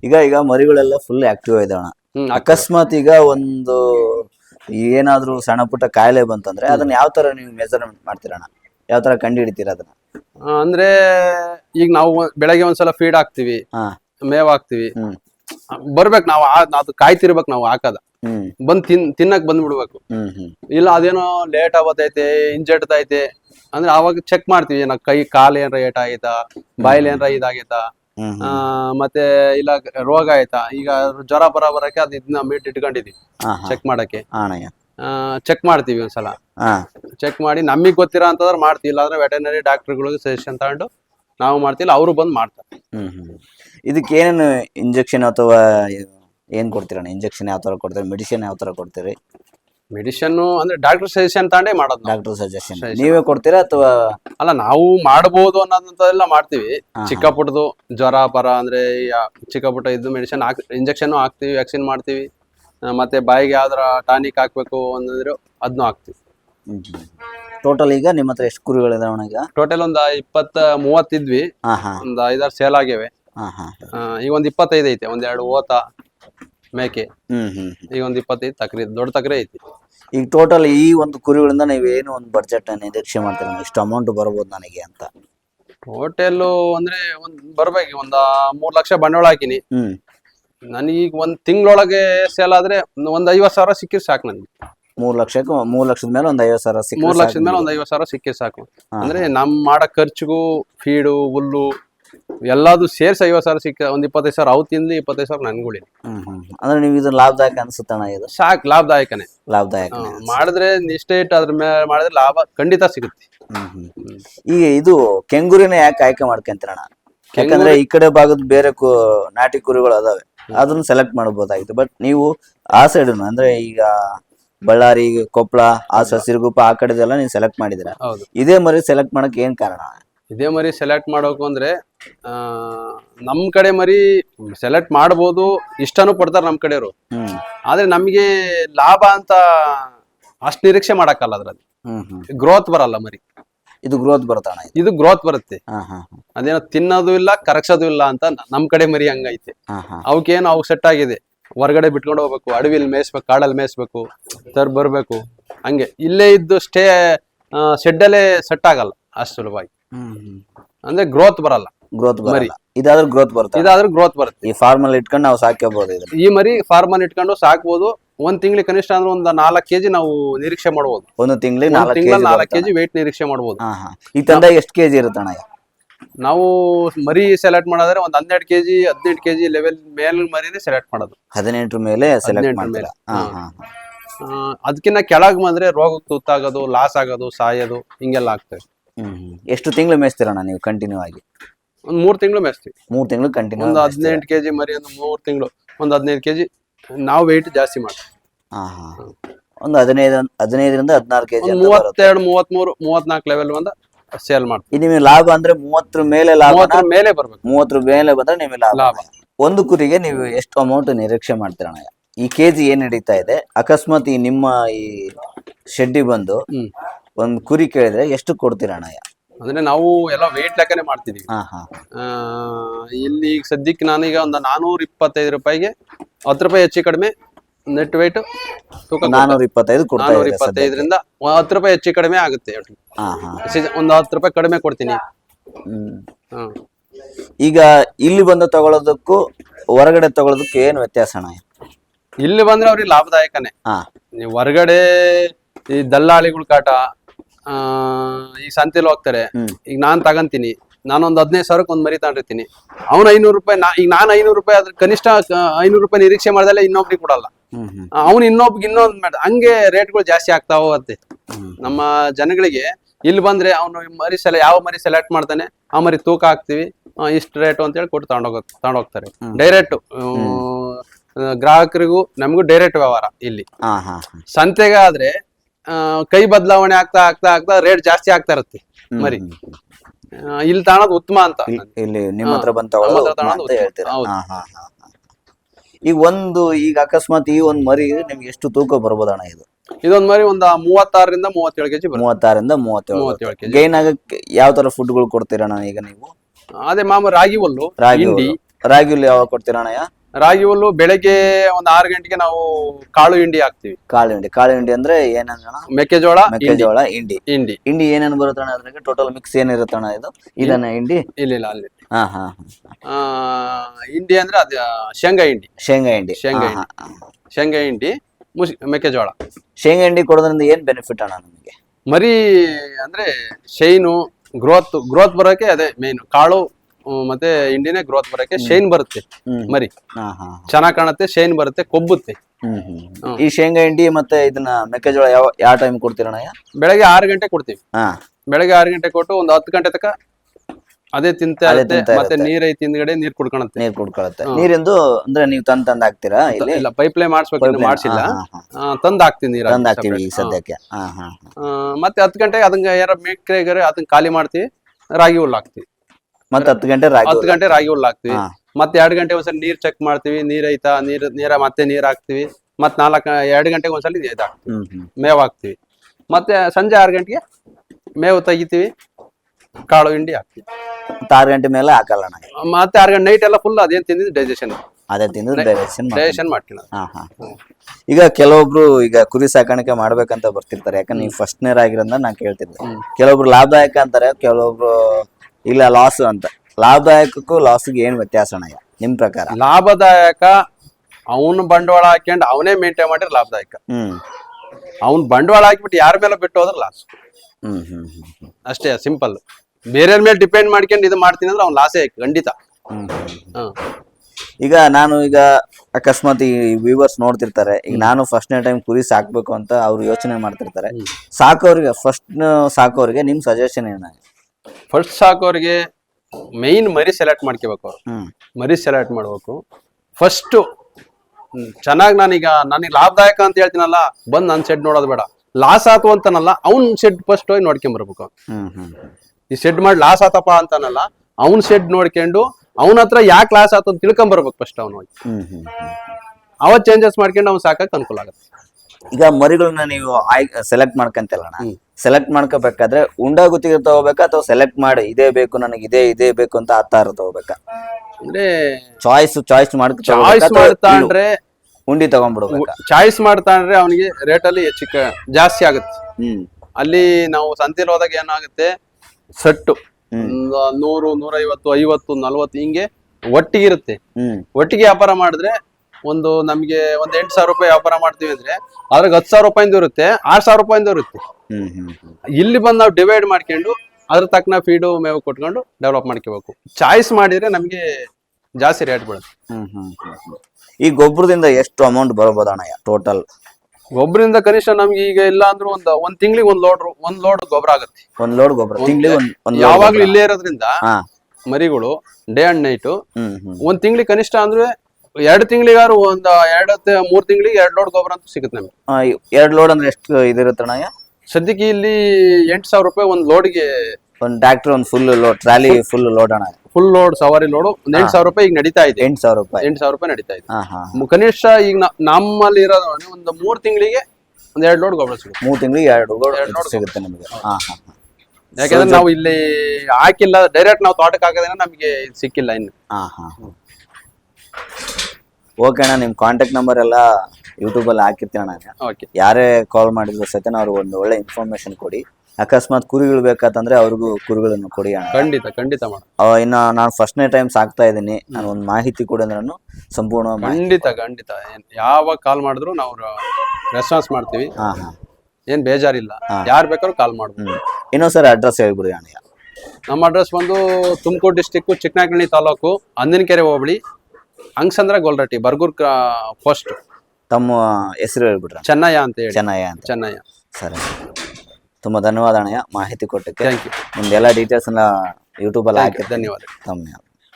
ಈಗ ಈಗ ಮರಿಗಳೆಲ್ಲ ಫುಲ್ ಆಕ್ಟಿವ್ ಆಗಿದೆ ಅಣ್ಣ. ಅಕಸ್ಮಾತ್ ಈಗ ಒಂದು ಏನಾದ್ರೂ ಸಣ್ಣ ಪುಟ್ಟ ಕಾಯಿಲೆ ಬಂತಂದ್ರೆ ಅದನ್ನ ಯಾವ ತರ ನೀವು ಮೆಜರ್ಮೆಂಟ್ ಮಾಡ್ತೀರಣ ಯಾವ ತರ ಕಂಡು ಹಿಡಿತೀರ ಅದನ್ನ ಅಂದ್ರೆ ಈಗ ನಾವು ಬೆಳಗ್ಗೆ ಒಂದ್ಸಲ ಫೀಡ್ ಹಾಕ್ತಿವಿ. ಮೇವ್ ಹಾಕ್ತಿವಿ. ಹ್ಮ್. ಬರ್ಬೇಕು ನಾವು ಅದು ಕಾಯ್ತಿರ್ಬೇಕು ನಾವು ಹಾಕದ. ಬಂದ್ ತಿನ್ ತಿನ್ನಕ್ ಬಂದ್ ಬಿಡ್ಬೇಕು. ಇಲ್ಲ ಅದೇನೋ ಲೇಟ್ ಆಗತೈತೆ ಇಂಜೆಟ್ತೈತೆ ಅಂದ್ರೆ ಅವಾಗ ಚೆಕ್ ಮಾಡ್ತೀವಿ ಏನ ಕೈ ಕಾಲು ಏನಾರ ಏಟ್ ಆಗೈತಾ ಬಾಯಿಲ್ ಏನಾರ ಇದಾಗೈತಾ ಮತ್ತೆ ಇಲ್ಲ ರೋಗ ಆಯ್ತಾ ಈಗ ಜ್ವರ ಬರ ಬರಕ್ಕೆ ಅದ್ ಇದನ್ನ ಮೀಟ್ ಇಟ್ಕೊಂಡಿದೀವಿ ಚೆಕ್ ಮಾಡಕ್ಕೆ. ಚೆಕ್ ಮಾಡ್ತೀವಿ ಒಂದ್ಸಲ. ಚೆಕ್ ಮಾಡಿ ನಮಗ್ ಗೊತ್ತಿರೋ ಅಂತಂದ್ರೆ ಮಾಡ್ತೀವಿ ಇಲ್ಲಾಂದ್ರೆ ವೆಟರ್ನರಿ ಡಾಕ್ಟರ್ಗಳಿಗೆ ಸಜೆಷನ್ ತಗೊಂಡು ನಾವು ಮಾಡ್ತಿಲ್ಲ ಅವರು ಬಂದು ಮಾಡ್ತಾರೆ. ಇದಕ್ಕೆ ಏನೇನು ಇಂಜೆಕ್ಷನ್ ಅಥವಾ ಏನ್ ಕೊಡ್ತೀರಣ್ಣ ಇಂಜೆಕ್ಷನ್ ಯಾವ ತರ ಕೊಡ್ತೀರಿ? ಮೆಡಿಸಿನ್ ಯಾವ ತರ ಕೊಡ್ತೀರಿ? ಮೆಡಿಷನ್ ಅಂದ್ರೆ ಡಾಕ್ಟರ್ ಸಜೆಷನ್ ತಾಂಡೇ ಮಾಡೋದು ನಾವು. ಡಾಕ್ಟರ್ ಸಜೆಷನ್ ನೀವೇ ಕೊಡ್ತೀರಾ ಅಥವಾ ಅಲ್ಲ ನಾವು ಮಾಡಬಹುದು ಅನ್ನೋದಂತೆಲ್ಲ ಮಾಡ್ತೀವಿ. ಹಾ, ಚಿಕ್ಕ ಪುಟ್ಟದು ಜ್ವರ ಪರ ಅಂದ್ರೆ ಚಿಕ್ಕ ಪುಟ್ಟ ಇದು ಮೆಡಿಸಿನ್ ಹಾಕ್ ಇಂಜೆಕ್ಷನ್ ಹಾಕ್ತಿವಿ ವ್ಯಾಕ್ಸಿನ್ ಮಾಡ್ತೀವಿ. ಆ, ಮತ್ತೆ ಬಾಯಿಗೆ ಯಾವ್ದಾರ ಟಾನಿಕ್ ಹಾಕ್ಬೇಕು ಅಂತಂದ್ರೆ ಅದನ್ನು ಹಾಕ್ತಿವಿ. ಟೋಟಲ್ ಈಗ ನಿಮ್ಮ ಹತ್ರ ಎಷ್ಟು ಕುರಿಗಳಿದಾವಣ ಈಗ? ಟೋಟಲ್ ಒಂದ್ ಇಪ್ಪತ್ತ ಮೂವತ್ತಿದ್ವಿ ಹಾ ಹಾ. ಒಂದ್ ಐದಾರು ಸೇಲ್ ಆಗಿವೆ. ಹಾ ಹಾ. ಈಗ ಒಂದ್ ಇಪ್ಪತ್ತೈದು ಐತೆ ಒಂದ್ ಎರಡು ಓತ. ಮೇಕೆ. ಈಗ ಒಂದ್ ಇಪ್ಪತ್ತೈದು ತಕ್ರಿ ದೊಡ್ಡ ತಕರೆ ಐತಿ. ಈಗ ಟೋಟಲ್ ಈ ಒಂದು ಕುರಿಗಳಿಂದ ನೀವು ಏನು ಒಂದು ಬಡ್ಜೆಟ್ ನಿರೀಕ್ಷೆ ಮಾಡ್ತೀರ? ಇಷ್ಟು ಅಮೌಂಟ್ ಬರ್ಬೋದು ನನಗೆ ಅಂತ. ಟೋಟಲ್ ಅಂದ್ರೆ ಒಂದ್ ಬರ್ಬೇಕು ಒಂದ್ ಮೂರ್ ಲಕ್ಷ ಬಂಡವಾಳ ಹಾಕಿನಿ. ಹ್ಮ್. ನನಗೀಗ ಒಂದ್ ತಿಂಗಳೊಳಗೆ ಸೇಲ್ ಆದ್ರೆ ಒಂದ್ ಐವತ್ ಸಾವಿರ ಸಿಕ್ಕಿರ್ ಸಾಕು ನನ್ಗೆ ಮೂರ್ ಲಕ್ಷಕ್ಕೆ ಮೂರ್ ಲಕ್ಷದ ಮೇಲೆ ಒಂದ್ ಐವತ್ತು ಸಾವಿರ ಮೂರ್ ಲಕ್ಷದ ಮೇಲೆ ಒಂದ್ ಐವತ್ ಸಾವಿರ ಸಿಕ್ಕಿರ್ ಸಾಕು. ಅಂದ್ರೆ ನಮ್ ಮಾಡೋ ಖರ್ಚಿಗೂ ಫೀಡು ಹುಲ್ಲು ಎಲ್ಲಾದು ಸೇರ್ಸಿ ಐವತ್ ಸಾವಿರ ಸಿಕ್ಕ ಒಂದ್ ಇಪ್ಪತ್ತೈದು ಸಾವಿರ ಅವು ತಿನ್ಲಿ ಇಪ್ಪತ್ತೈದು ಸಾವಿರ ನನ್ಗುಳಿ ಹ್ಮ್ ಹ್ಮ್ ಅಂದ್ರೆ ನೀವು ಇದು ಲಾಭದಾಯಕ ಅನ್ಸುತ್ತಣ್ಣ ಇದು? ಸಾಕ್ ಲಾಭದಾಯಕನೇ. ಲಾಭದಾಯಕ ಹ್ಮ್. ಮಾಡಿದ್ರೆ ನಿಷ್ಠೆ ಇಟ್ಟು ಅದ್ರ ಮೇಲೆ ಮಾಡಿದ್ರೆ ಲಾಭ ಖಂಡಿತ ಸಿಗುತ್ತೆ. ಹ್ಮ್ ಹ್ಮ್. ಈಗ ಇದು ಕೆಂಗುರಿನ ಯಾಕೆ ಆಯ್ಕೆ ಮಾಡ್ಕೊಂತೀರಣ್ಣ ಯಾಕಂದ್ರೆ ಈ ಕಡೆ ಭಾಗದ ಬೇರೆ ಕು ನಾಟಿ ಕುರಿಗಳು ಅದಾವೆ. ಅದನ್ನ ಸೆಲೆಕ್ಟ್ ಮಾಡಬಹುದಾಗಿತ್ತು ಬಟ್ ನೀವು ಆ ಸೈಡ್ ಅಂದ್ರೆ ಈಗ ಬಳ್ಳಾರಿ ಕೊಪ್ಪಳ ಆ ಸಿರುಗುಪ್ಪ ಆ ಕಡೆದೆಲ್ಲ ನೀವು ಸೆಲೆಕ್ಟ್ ಮಾಡಿದಿರ ಹೌದು. ಇದೇ ಮರಿ ಸೆಲೆಕ್ಟ್ ಮಾಡಕ್ ಏನ್ ಕಾರಣ? ಇದೇ ಮರಿ ಸೆಲೆಕ್ಟ್ ಮಾಡೋಕು ಅಂದ್ರೆ ಆ, ನಮ್ ಕಡೆ ಮರಿ ಸೆಲೆಕ್ಟ್ ಮಾಡ್ಬೋದು ಇಷ್ಟನು ಪಡ್ತಾರೆ ನಮ್ ಕಡೆಯವರು. ಆದ್ರೆ ನಮ್ಗೆ ಲಾಭ ಅಂತ ಅಷ್ಟು ನಿರೀಕ್ಷೆ ಮಾಡಕ್ಕಲ್ಲ ಅದ್ರಲ್ಲಿ. ಗ್ರೋತ್ ಬರಲ್ಲ ಮರಿ. ಇದು ಗ್ರೋತ್ ಬರುತ್ತಣ್ಣ ಇದು? ಇದು ಗ್ರೋತ್ ಬರುತ್ತೆ. ಹಾ ಹಾ ಅದೇನೋ ತಿನ್ನೋದು ಇಲ್ಲ ಕರಗ್ಸೋದು ಇಲ್ಲ ಅಂತ ನಮ್ ಕಡೆ ಮರಿ ಹಂಗೈತೆ. ಹಾ ಹಾ. ಅವಕ್ಕೇನು ಅವು ಸೆಟ್ ಆಗಿದೆ. ಹೊರಗಡೆ ಬಿಟ್ಕೊಂಡು ಹೋಗ್ಬೇಕು ಅಡವಿಲಿ ಮೇಯಿಸ್ಬೇಕು ಕಾಡಲ್ಲಿ ಮೇಯಿಸ್ಬೇಕು ತರ್ ಬರ್ಬೇಕು ಹಂಗೆ. ಇಲ್ಲೇ ಇದ್ದು ಸ್ಟೇ ಶೆಡ್ಡಲ್ಲೇ ಸೆಟ್ ಆಗಲ್ಲ ಅಷ್ಟು ಸುಲಭವಾಗಿ. ಹ್ಮ್ ಹ್ಮ್. ಅಂದ್ರೆ ಗ್ರೋತ್ ಬರಲ್ಲ. ಗ್ರೋತ್ ಮರಿ. ಇದಾದ್ರೂ ಗ್ರೋತ್ ಬರುತ್ತೆ ಇದಾದ್ರೂ ಗ್ರೋತ್ ಬರುತ್ತೆ. ಈ ಫಾರ್ಮ್ ಅಲ್ಲಿ ಇಟ್ಕೊಂಡು ನಾವು ಸಾಕೋಬಹುದು ಇದನ್ನ. ಈ ಮರಿ ಫಾರ್ಮನ್ ಇಟ್ಕೊಂಡು ಸಾಕ್ಬೋದು. ಒಂದ್ ತಿಂಗಳಿಗೆ ಕನಿಷ್ಠ ಅಂದ್ರೆ ಒಂದ್ ನಾಲ್ಕು ಕೆಜಿ ನಾವು ನಿರೀಕ್ಷೆ ಮಾಡಬಹುದು ಒಂದು ತಿಂಗಳಿಗೆ ನಾಲ್ಕು ತಿಂಗಳ ನಾಲ್ಕು ಕೆಜಿ ವೇಟ್ ನಿರೀಕ್ಷೆ ಮಾಡಬಹುದು ಹಾ ಹಾ. ಈ ತಂದ ಎಷ್ಟು ಕೆಜಿ ಇರುತ್ತಣ್ಣ ನಾವು ಮರಿ ಸೆಲೆಕ್ಟ್ ಮಾಡಿದ್ರೆ ಒಂದ್ ಹನ್ನೆರಡು ಕೆಜಿ ಹದಿನೆಂಟು ಕೆಜಿ ಲೆವೆಲ್ ಮೇಲ್ ಮರಿನೇ ಸೆಲೆಕ್ಟ್ ಮಾಡೋದು. ಹದಿನೆಂಟರ ಮೇಲೆ ಸೆಲೆಕ್ಟ್ ಹದಿನೆಂಟರ ಮಾಡ್ತೀರಾ? ಮೇಲೆ. ಹಾ ಹಾ. ಹಾ. ಆ, ಅದಕ್ಕಿಂತ ಕೆಳಗ್ ಬಂದ್ರೆ ರೋಗ ತುತ್ತಾಗೋದು ಲಾಸ್ ಆಗೋದು ಸಾಯೋದು ಹಿಂಗೆಲ್ಲ ಆಗ್ತದೆ. ಹ್ಮ್ ಹ್ಮ್. ಎಷ್ಟು ತಿಂಗಳು ಮೇಯಿಸ್ತೀರಣ್ಣ ನೀವು ಕಂಟಿನ್ಯೂ ಆಗಿ? ಒಂದ್ ಮೂರ್ ತಿಂಗಳು ಮೇಯಿಸ್ತೀವಿ ಮೂರ್ ತಿಂಗಳು ಕಂಟಿನ್ಯೂ ಒಂದು ಹದಿನೆಂಟು ಕೆಜಿ ಮರಿ ಒಂದು ಮೂರ್ ತಿಂಗಳು ಒಂದು ಹದಿನೈದು ಕೆಜಿ ನಾವು ವೆಯ್ಟ್ ಜಾಸ್ತಿ ಮಾಡ್ತೀವಿ. ಹಾ ಹಾ. ಒಂದು ಹದಿನೈದು ಹದಿನೈದರಿಂದ ಹದಿನಾರು ಕೆಜಿ ಒಂದು ಮೂವತ್ತೆರಡು ಮೂವತ್ಮೂರು ಮೂವತ್ನಾಲ್ಕು ಲೆವೆಲ್ ಬಂದ ಸೇಲ್ ಮಾಡ್ತೀವಿ. ಇದು ನಿಮಗೆ ಲಾಭ ಅಂದ್ರೆ ಮೂವತ್ತರ ಮೇಲೆ ಲಾಭ ಮೂವತ್ತರ ಮೇಲೆ ಬರ್ಬೇಕು. ಮೂವತ್ತರ ಮೇಲೆ ಬಂದ್ರೆ ನಿಮಗೆ ಲಾಭ. ಲಾಭ. ಒಂದು ಕುರಿಗೆ ನೀವು ಎಷ್ಟು ಅಮೌಂಟ್ ನಿರೀಕ್ಷೆ ಮಾಡ್ತೀರ ಈ ಕೆಜಿ ಏನ್ ನಡೀತಾ ಇದೆ? ಅಕಸ್ಮಾತ್ ಈ ನಿಮ್ಮ ಈ ಶೆಡ್ಡಿ ಬಂದು ಹ್ಮ್. ಒಂದು ಕುರಿ ಕೇಳಿದ್ರೆ ಎಷ್ಟು ಕೊಡ್ತೀರಣ್ಣ ಅಂದ್ರೆ ನಾವು ಎಲ್ಲ ವೇಟ್ ಲೆಕ್ಕನೆ ಮಾಡ್ತಿದೀವಿ. ಹಾ ಹಾ ಆ, ಇಲ್ಲಿ ಈಗ ಸದ್ಯಕ್ಕೆ ನಾನೀಗ ಒಂದು ನಾನೂರ ಇಪ್ಪತ್ತೈದು ರೂಪಾಯಿಗೆ ಹತ್ತು ರೂಪಾಯಿ ಹೆಚ್ಚು ಕಡಿಮೆ ನೆಟ್ ವೇಟ್ ತೂಕ ನಾನೂರ ಇಪ್ಪತ್ತೈದು ಕೊಡ್ತಾ ನಾನೂರ ಇದೆ. ಇಪ್ಪತ್ತೈದರಿಂದ ಹತ್ತು ರೂಪಾಯಿ ಹೆಚ್ಚು ಕಡಿಮೆ ಆಗುತ್ತೆ. ಹಾ ಹಾ. ಒಂದು ಹತ್ತು ರೂಪಾಯಿ ಕಡಿಮೆ ಕೊಡ್ತೀನಿ. ಹ್ಮ್. ಹ್ಮ್ ಈಗ ಇಲ್ಲಿ ಬಂದು ತಗೊಳ್ಳೋದಕ್ಕೂ ಹೊರಗಡೆ ತಗೊಳ್ಳೋದಕ್ಕೆ ಏನು ವ್ಯತ್ಯಾಸ ಅಣ್ಣ? ಇಲ್ಲಿ ಬಂದ್ರೆ ಅವ್ರಿಗೆ ಲಾಭದಾಯಕನೇ. ಹಾ. ನೀವು ಹೊರಗಡೆ ಈ ದಲ್ಲಾಳಿಗಳ ಕಾಟ ಈ ಸಂತೆಲಿ ಹೋಗ್ತಾರೆ. ಈಗ ನಾನ್ ತಗಂತೀನಿ. ನಾನೊಂದ್ ಹದಿನೈದು ಸಾವಿರಕ್ಕೆ ಒಂದ್ ಮರಿ ತಗೊಂಡಿರ್ತೀನಿ. ಅವ್ನ್ ಐನೂರು ರೂಪಾಯಿ ನಾ ಈಗ ನಾನು ಐನೂರು ರೂಪಾಯಿ ಅದ್ರ ಕನಿಷ್ಠ ಐನೂರು ರೂಪಾಯಿ ನಿರೀಕ್ಷೆ ಮಾಡ್ದಲ್ಲ ಇನ್ನೊಬ್ರಿಗೆ ಕೊಡಲ್ಲ. ಅವನು ಇನ್ನೊಬ್ಗೆ ಇನ್ನೊಂದ್ ಮಾಡ ಹಂಗೆ ರೇಟ್ಗಳು ಜಾಸ್ತಿ ಆಗ್ತಾ ಹೋಗುತ್ತೆ. ನಮ್ಮ ಜನಗಳಿಗೆ ಇಲ್ಲಿ ಬಂದ್ರೆ ಅವನು ಮರಿ ಸೆಲೆ ಯಾವ ಮರಿ ಸೆಲೆಕ್ಟ್ ಮಾಡ್ತಾನೆ ಆ ಮರಿ ತೂಕ ಹಾಕ್ತಿವಿ ಇಷ್ಟು ರೇಟು ಅಂತ ಹೇಳಿ ಕೊಟ್ಟು ತಗೊಂಡೋಗ ತಗೊಂಡೋಗ್ತಾರೆ ಡೈರೆಕ್ಟ್ ಗ್ರಾಹಕರಿಗೂ ನಮಗೂ ಡೈರೆಕ್ಟ್ ವ್ಯವಹಾರ ಇಲ್ಲಿ. ಹಾ ಕೈ ಬದಲಾವಣೆ ಆಗ್ತಾ ಆಗ್ತಾ ಆಗ್ತಾ ರೇಟ್ ಜಾಸ್ತಿ ಆಗ್ತಾ ಇರುತ್ತೆ ಮರಿ. ಇಲ್ಲಿ ತಾಣದ್ ಉತ್ತಮ ಅಂತ ಇಲ್ಲಿ- ನಿಮ್ಮ ಹತ್ರ ಹಾ. ಈಗ ಒಂದು ಈಗ ಅಕಸ್ಮಾತ್ ಈ ಒಂದ್ ಮರಿ ನಿಮ್ಗೆ ಎಷ್ಟು ತೂಕ ಬರ್ಬೋದಣ್ಣ ಇದು? ಇದೊಂದ್ ಮರಿ ಒಂದ್ ಮೂವತ್ತಾರರಿಂದ ಮೂವತ್ತೇಳು ಕೆಜಿ ಮೂವತ್ತಾರರಿಂದ ಮೂವತ್ತೇಳು ಕೆಜಿ. ಗೈನ್ ಆಗಕ್ಕೆ ಯಾವ ತರ ಫುಡ್ಗಳು ಕೊಡ್ತೀರಣ್ಣ ಈಗ ನೀವು? ಅದೇ ಮಾಮೂಲಿ ರಾಗಿ ಹುಲ್ಲು ರಾಗಿ. ರಾಗಿ ಹುಲ್ಲು ಯಾವಾಗ ಕೊಡ್ತೀರಣ್ಣಯ್ಯ? ರಾಗಿ ಹುಲ್ಲು ಬೆಳಗ್ಗೆ ಒಂದ್ ಆರು ಗಂಟೆಗೆ ನಾವು ಕಾಳು ಹಿಂಡಿ ಹಾಕ್ತಿವಿ. ಕಾಳು ಹಿಂಡಿ. ಕಾಳು ಹಿಂಡಿ ಅಂದ್ರೆ ಏನಣ್ಣ ಮೆಕ್ಕೆಜೋಳ ಹಿಂಡಿ ಮೆಕ್ಕೆಜೋಳ ಹಿಂಡಿ. ಹಿಂಡಿ. ಹಿಂಡಿ. ಏನೇನು ಬರುತ್ತಣ್ಣ ಅದ್ರಾಗ ಟೋಟಲ್ ಮಿಕ್ಸ್ ಏನಿರುತ್ತಣ ಇದು? ಇದನ್ನ ಹಿಂಡಿ? ಇಲ್ಲ ಅಲ್ಲಿ. ಹಾ ಹಾ. ಆ, ಹಿಂಡಿ ಅಂದ್ರೆ ಅದ ಶೇಂಗಾ ಹಿಂಡಿ. ಶೇಂಗಾ ಹಿಂಡಿ. ಶೇಂಗಾ ಹಾ, ಹಾ, ಹಾ. ಶೇಂಗಾ ಹಿಂಡಿ ಮೆಕ್ಕೆಜೋಳ. ಶೇಂಗಾ ಹಿಂಡಿ ಕೊಡೋದ್ರಿಂದ ಏನ್ ಬೆನಿಫಿಟ್ ಅಣ್ಣ ನಮಗೆ? ಮರಿ ಅಂದ್ರೆ ಶೈನು ಗ್ರೋತ್ ಗ್ರೋತ್ ಬರೋಕೆ ಅದೇ ಮೇನ್ ಕಾಳು ಮತ್ತೆ ಹಿಂಡಿನೇ ಗ್ರೋತ್ ಬರಕ್ಕೆ ಶೈನ್ ಬರುತ್ತೆ. ಮರಿ. ಚೆನ್ನಾಗ್ ಕಾಣುತ್ತೆ ಶೈನ್ ಬರುತ್ತೆ ಕೊಬ್ಬುತ್ತೆ. ಈ ಶೇಂಗಾ ಹಿಂಡಿ ಮತ್ತೆ ಇದನ್ನ ಮೆಕ್ಕೆಜೋಳ ಯಾವ ಯಾವ ಟೈಮ್ ಕೊಡ್ತೀರಣ್ಣ ಬೆಳಗ್ಗೆ ಆರು ಗಂಟೆ ಕೊಡ್ತೀವಿ. ಬೆಳಗ್ಗೆ ಆರು ಗಂಟೆ ಕೊಟ್ಟು ಒಂದು ಹತ್ತು ಗಂಟೆ ತನಕ ಅದೇ ತಿಂತ ಮತ್ತೆ. ನೀರ್ ಐತಿ ಹಿಂದ್ಗಡೆ ನೀರ್ ಕುಡ್ಕೊಳತ್ತೆ ನೀರ್ ಕುಡ್ಕೊಳತ್ತೆ. ನೀರಿಂದು ಅಂದ್ರೆ ನೀವು ತಂದ್ ತಂದ್ ಹಾಕ್ತೀರಾ ಇಲ್ಲಿ? ಇಲ್ಲ ಪೈಪ್ ಲೈನ್ ಮಾಡಿಸ್ಬೇಕು ಮಾಡ್ಸಿಲ್ಲ. ತಂದ್ ಹಾಕ್ತೀನಿ ನೀರ್ ತಂದ್ ಹಾಕ್ತೀವಿ ಈಗ ಸದ್ಯಕ್ಕೆ. ಮತ್ತೆ ಹತ್ತು ಗಂಟೆಗೆ ಅದಂಗ ಯಾರ ಮೇಕ್ರೆ ಅದನ್ನ ಖಾಲಿ ಮಾಡ್ತೀವಿ ರಾಗಿ ಹುಲ್ಲು ಹಾಕ್ತಿವಿ. ಮತ್ತೆ ಹತ್ತು ಗಂಟೆ ರಾಗಿ ಹತ್ತು ಗಂಟೆ ರಾಗಿ ಹುಲ್ಲು ಹಾಕ್ತಿವಿ. ಮತ್ತೆ ಎರಡು ಗಂಟೆ ಒಂದ್ಸಲ ನೀರ್ ಚೆಕ್ ಮಾಡ್ತೀವಿ. ನೀರ್ ಐತಾ? ನೀರ್ ನೀರ ಮತ್ತೆ ನೀರ್ ಹಾಕ್ತಿವಿ. ಮತ್ ನಾಲ್ಕು ಎರಡು ಗಂಟೆಗೆ ಒಂದ್ಸಲ ಇದು ಹಾಕ್ತಿವಿ. ಮೇವ್ ಹಾಕ್ತಿವಿ. ಮತ್ತೆ ಸಂಜೆ ಆರು ಗಂಟೆಗೆ ಮೇವು ತೆಗಿತೀವಿ. ಕಾಳು ಹಿಂಡಿ ಹಾಕ್ತಿವಿ. ಮತ್ತೆ ಆರು ಗಂಟೆ ಮೇಲೆ ಹಾಕಲ್ಲ ಮತ್ತೆ ಆರು ಗಂಟೆ ನೈಟ್ ಎಲ್ಲ ಫುಲ್ ಅದೇನ್ ತಿಂದಿದ್ದು? ಡೈಜೆಷನ್ ಅದೇ ತಿಂದು ಡೈಜೆಷನ್ ಡೈಜೆಷನ್ ಮಾಡ್ತೀನಿ ಈಗ ಕೆಲವೊಬ್ರು ಈಗ ಕುರಿ ಸಾಕಾಣಿಕೆ ಮಾಡ್ಬೇಕಂತ ಬರ್ತಿರ್ತಾರೆ. ಯಾಕಂದ್ರೆ ನೀವು ಫಸ್ಟ್ ನೇರ ಆಗಿರೋದನ್ನ ನಾನು ಕೇಳ್ತಿದ್ದೆ. ಕೆಲವೊಬ್ರು ಲಾಭದಾಯಕ ಅಂತಾರೆ ಕೆಲವೊಬ್ರು ಇಲ್ಲ ಲಾಸ್ ಅಂತ. ಲಾಭದಾಯಕಕ್ಕೂ ಲಾಸ್ಗೆ ಏನು ವ್ಯತ್ಯಾಸ ನಿಮ್ಮ ಪ್ರಕಾರ? ಲಾಭದಾಯಕ ಅವನು ಬಂಡವಾಳ ಹಾಕೊಂಡು ಅವನೇ ಮೇಂಟೈನ್ ಮಾಡಿದ್ರೆ ಲಾಭದಾಯಕ. ಹ್ಮ್. ಅವ್ನ್ ಬಂಡವಾಳ ಹಾಕಿಬಿಟ್ಟು ಯಾರ ಮೇಲೆ ಬಿಟ್ಟು ಹೋದ್ರೆ ಲಾಸ್ ಹ್ಮ್ ಹ್ಮ್ ಹ್ಮ್ ಹ್ಮ್. ಅಷ್ಟೇ ಸಿಂಪಲ್ ಬೇರೆಯವ್ರ ಮೇಲೆ ಡಿಪೆಂಡ್ ಮಾಡ್ಕೊಂಡು ಇದು ಮಾಡ್ತೀನಿ ಅಂದ್ರೆ ಅವ್ನು ಲಾಸೇ ಖಂಡಿತ. ಹ್ಮ್ ಹ್ಮ್ ಹ್ಮ್. ಈಗ ನಾನು ಈಗ ಅಕಸ್ಮಾತ್ ಈ ವ್ಯೂವರ್ಸ್ ನೋಡ್ತಿರ್ತಾರೆ. ಈಗ ನಾನು ಫಸ್ಟ್ ಟೈಮ್ ಕುರಿ ಸಾಕ್ಬೇಕು ಅಂತ ಅವ್ರು ಯೋಚನೆ ಮಾಡ್ತಿರ್ತಾರೆ. ಸಾಕೋರಿಗೆ ಫಸ್ಟ್ ಸಾಕೋರಿಗೆ ನಿಮ್ ಸಜೆಷನ್ ಏನ ಫಸ್ಟ್ ಸಾಕೋರಿಗೆ ಮೇಯ್ನ್ ಮರಿ ಸೆಲೆಕ್ಟ್ ಮಾಡ್ಕೋಬೇಕು ಅವ್ರು. ಮರಿ ಸೆಲೆಕ್ಟ್ ಮಾಡ್ಬೇಕು. ಫಸ್ಟು ಚೆನ್ನಾಗಿ ನಾನೀಗ ನನಗೆ ಲಾಭದಾಯಕ ಅಂತ ಹೇಳ್ತೀನಲ್ಲ ಬಂದು ನನ್ನ ಶೆಡ್ ನೋಡೋದು ಬೇಡ. ಲಾಸ್ ಆತು ಅಂತನಲ್ಲ ಅವ್ನ ಶೆಡ್ ಫಸ್ಟ್ ಹೋಗಿ ನೋಡ್ಕೊಂಬರ್ಬೇಕು. ಈ ಶೆಡ್ ಮಾಡಿ ಲಾಸ್ ಆತಪ್ಪ ಅಂತಾನಲ್ಲ ಅವ್ನ ಶೆಡ್ ನೋಡ್ಕೊಂಡು ಅವನ ಹತ್ರ ಯಾಕೆ ಲಾಸ್ ಆತು ಅಂತ ತಿಳ್ಕೊಂಬರ್ಬೇಕು ಫಸ್ಟ್ ಅವನು ಹೋಗಿ. ಅವತ್ ಚೇಂಜಸ್ ಮಾಡ್ಕೊಂಡು ಅವ್ನು ಸಾಕಕ್ಕೆ ಅನುಕೂಲ ಆಗುತ್ತೆ. ಈಗ ಮರಿಗಳನ್ನ ನೀವು ಆಯ್ ಸೆಲೆಕ್ಟ್ ಮಾಡ್ಕೊಂತಲ್ಲ. ಸೆಲೆಕ್ಟ್ ಮಾಡ್ಕೋಬೇಕಾದ್ರೆ ಉಂಡಾ ಗುತ್ತಿಗೆ ತಗೋಬೇಕಾ ಅಥವಾ ಸೆಲೆಕ್ಟ್ ಮಾಡಿ ಇದೇ ಬೇಕು ನನಗೆ ಇದೇ ಇದೇ ಬೇಕು ಅಂತ ಆ ತರ ತಗೋಬೇಕಾ? ಅಂದ್ರೆ ಚಾಯ್ಸ್ ಚಾಯ್ಸ್ ಮಾಡ್ಕೊ ಚಾಯ್ಸ್ ಮಾಡ್ತಾ ಅಂದ್ರೆ ಉಂಡಿ ತಗೊಂಡ್ಬಿಡ್ಬೇಕು? ಚಾಯ್ಸ್ ಮಾಡ್ತಾ ಅಂದ್ರೆ ರೇಟ್ ಅಲ್ಲಿ ಹೆಚ್ಚಿಕ ಜಾಸ್ತಿ ಆಗುತ್ತೆ. ಹ್ಮ್. ಅಲ್ಲಿ ನಾವು ಸಂತೆಲಿ ಹೋದಾಗ ಏನಾಗುತ್ತೆ? ಸೆಟ್ಟು. ಒಂದು ನೂರು ನೂರೈವತ್ತು ಐವತ್ತು ನಲ್ವತ್ತು ಹಿಂಗೆ ಒಟ್ಟಿಗೆ ಇರುತ್ತೆ. ಹ್ಮ್. ಒಟ್ಟಿಗೆ ವ್ಯಾಪಾರ ಮಾಡಿದ್ರೆ ಒಂದು ನಮಗೆ ಒಂದ್ ಎಂಟು ಸಾವಿರ ರೂಪಾಯಿ ವ್ಯಾಪಾರ ಮಾಡ್ತೀವಿ ಅಂದ್ರೆ ಅದ್ರಾಗ ಹತ್ತು ಸಾವಿರ ರೂಪಾಯಿಂದ ಇರುತ್ತೆ ಆರ್ ಸಾವಿರ ರೂಪಾಯಿಂದ ಇರುತ್ತೆ. ಹ್ಮ್ ಹ್ಮ್ ಹ್ಮ್. ಇಲ್ಲಿ ಬಂದು ನಾವು ಡಿವೈಡ್ ಮಾಡ್ಕೊಂಡು ಅದ್ರ ತಕ್ಕನ ಫೀಡು ಮೇವು ಕೊಟ್ಕೊಂಡು ಡೆವಲಪ್ ಮಾಡ್ಕೋಬೇಕು. ಚಾಯ್ಸ್ ಮಾಡಿದ್ರೆ ನಮಗೆ ಜಾಸ್ತಿ ರೇಟ್ ಬೀಳುತ್ತೆ. ಹ್ಮ್ ಹ್ಮ್ ಹ್ಮ್ ಹ್ಮ್. ಈ ಗೊಬ್ಬರದಿಂದ ಎಷ್ಟು ಅಮೌಂಟ್ ಬರಬಹುದು ಅಣ್ಣ ಟೋಟಲ್ ಗೊಬ್ಬರದಿಂದ ಕನಿಷ್ಠ ನಮ್ಗೆ ಈಗ ಇಲ್ಲ ಅಂದ್ರೂ ಒಂದ್ ಒಂದ್ ತಿಂಗಳಿಗೆ ಒಂದ್ ಲೋಡ್ ಒಂದ್ ಲೋಡ್ ಗೊಬ್ಬರ ಆಗುತ್ತೆ. ಒಂದ್ ಲೋಡ್ ಗೊಬ್ಬರ ತಿಂಗಳಿಗೆ ಒಂದ್ ಒಂದ್ load ಯಾವಾಗ್ಲೂ ಗೊಬ್ರ. ಇಲ್ಲೇ ಇರೋದ್ರಿಂದ ಹಾ. ಮರಿಗಳು ಡೇ ಅಂಡ್ ನೈಟ್ ಹ್ಮ್ ಹ್ಮ್. ಒಂದ್ ತಿಂಗಳಿಗೆ ಕನಿಷ್ಠ ಅಂದ್ರೆ ಎರಡು ತಿಂಗಳಿಗಾರು ಒಂದ್ ಎರಡ್ ಮೂರ್ ತಿಂಗಳಿಗೆ ಎರಡ್ ಲೋಡ್ ಗೊಬ್ಬರ ಅಂತ ಸಿಗುತ್ತೆ ನಮ್ಗೆ. ಎರಡ್ ಲೋಡ್ ಅಂದ್ರೆ ಎಷ್ಟು ಇದಿರುತ್ತೆ ಅಣ್ಣ ಸದ್ಯಕ್ಕೆ ಇಲ್ಲಿ ಎಂಟು ಸಾವಿರ ರೂಪಾಯಿ ಒಂದ್ ಲೋಡ್ಗೆ ಒಂದ್ ಟ್ರ್ಯಾಕ್ಟರ್ ಒಂದ್ full load trolley full load ಅಣ್ಣ. ಫುಲ್ ಲೋಡ್ ಸವಾರಿ ಲೋಡ್ ಒಂದ್ ಎಂಟು ಸಾವಿರ ರೂಪಾಯಿ ಈಗ ನಡೀತಾ ಇದೆ. ಎಂಟು ಸಾವಿರ ರೂಪಾಯಿ. ಎಂಟು ಸಾವಿರ ರೂಪಾಯಿ ನಡೀತಾ ಇದೆ. ಹಾ ಹಾ ಕನಿಷ್ಠ ಈಗ ನ- ನಮ್ಮಲ್ಲಿ ಇರೋದು ಒಂದು ಮೂರ್ ತಿಂಗಳಿಗೆ ಒಂದ್ ಎರಡ್ ಲೋಡ್ ಗೊಬ್ಬರ ಸಿಗುತ್ತೆ. ಮೂರ್ ತಿಂಗಳಿಗೆ ಎರಡು ಲೋಡ್ ಸಿಗುತ್ತೆ ನಿಮಗೆ. ಹಾ ಹಾ ಹಾ. ಯಾಕಂದ್ರೆ ನಾವು ಇಲ್ಲಿ ಹಾಕಿಲ್ಲ ಡೈರೆಕ್ಟ್ ನಾವು ತೋಟಕ್ಕೆ ಹಾಕೋದ್ರೆ ನಮಗೆ ಸಿಕ್ಕಿಲ್ಲ ಇನ್ನು. ಹಾ ಹಾ. ಓಕೆ ಅಣ್ಣ ನಿಮ್ ಕಾಂಟ್ಯಾಕ್ಟ್ ನಂಬರ್ ಎಲ್ಲ ಯೂಟ್ಯೂಬ್ ಅಲ್ಲಿ ಹಾಕಿರ್ತೀನಿ ಅಣ್ಣ ಓಕೆ ಯಾರೇ ಕಾಲ್ ಮಾಡಿದ್ರು ಸತ್ಯ ಅವ್ರಿಗೆ ಒಂದು ಒಳ್ಳೆ ಇನ್ಫಾರ್ಮೇಶನ್ ಕೊಡಿ. ಅಕಸ್ಮಾತ್ ಕುರಿಗಳು ಬೇಕಾತಂದ್ರೆ ಅವ್ರಿಗೂ ಕುರಿಗಳನ್ನು ಕೊಡಿ ಅಣ್ಣ. ಖಂಡಿತ ಖಂಡಿತ ಅವ ಇನ್ನ ನಾನು ಫಸ್ಟ್ನೇ ಟೈಮ್ ಸಾಕ್ತಾ ಇದ್ದೀನಿ. ನಾನು ಒಂದು ಮಾಹಿತಿ ಕೊಡಿ ಅಂದ್ರೆ ನಾನು ಸಂಪೂರ್ಣ ಖಂಡಿತ ಖಂಡಿತ. ಏನ್- ಯಾವಾಗ ಕಾಲ್ ಮಾಡಿದ್ರು ನಾವು ರೆಸ್ಪಾನ್ಸ್ ಮಾಡ್ತೀವಿ. ಹಾ ಹಾ. ಏನ್ ಬೇಜಾರಿಲ್ಲ. ಯಾರು ಬೇಕಾದ್ರು ಕಾಲ್ ಮಾಡ್ಬೋದು. ಇನ್ನೊಂದು ಇನ್ನೊಂದ್ಸರಿ ಅಡ್ರೆಸ್ ಹೇಳ್ಬಿಡಿ ಅಣ್ಣ ನಮ್ಮ ಅಡ್ರೆಸ್ ಬಂದು ತುಮಕೂರು ಡಿಸ್ಟಿಕ್ ಚಿಕ್ಕನಾಗಣಿ ತಾಲೂಕು ಅಂದಿನಕೆರೆ ಹೋಬಳಿ ಅಂಗ್ಸಂದ್ರ ಗೋಲ್ರಟ್ಟಿ ಬರ್ಗೂರ್ ಫಸ್ಟ್ ತಮ್ಮ ಹೆಸರು ಹೇಳ್ಬಿಟ್ರೆ ಚೆನ್ನಯ್ಯ ಅಂತ ಹೇಳಿ. ಚೆನ್ನಯ್ಯ ಅಂತ. ಚೆನ್ನಯ್ಯ. ಸರಿ. ತುಂಬ ಧನ್ಯವಾದ ಅಣ್ಣಯ್ಯ. ಮಾಹಿತಿ ಕೊಟ್ಟಕ್ಕೆ. ಥ್ಯಾಂಕ್ ಯು ನಿಮ್ದೆಲ್ಲ ಡೀಟೇಲ್ಸ್ ಎಲ್ಲ ಯೂಟ್ಯೂಬಲ್ಲಿ ಹಾಕಿ ಧನ್ಯವಾದ. ತಮ್ಮ.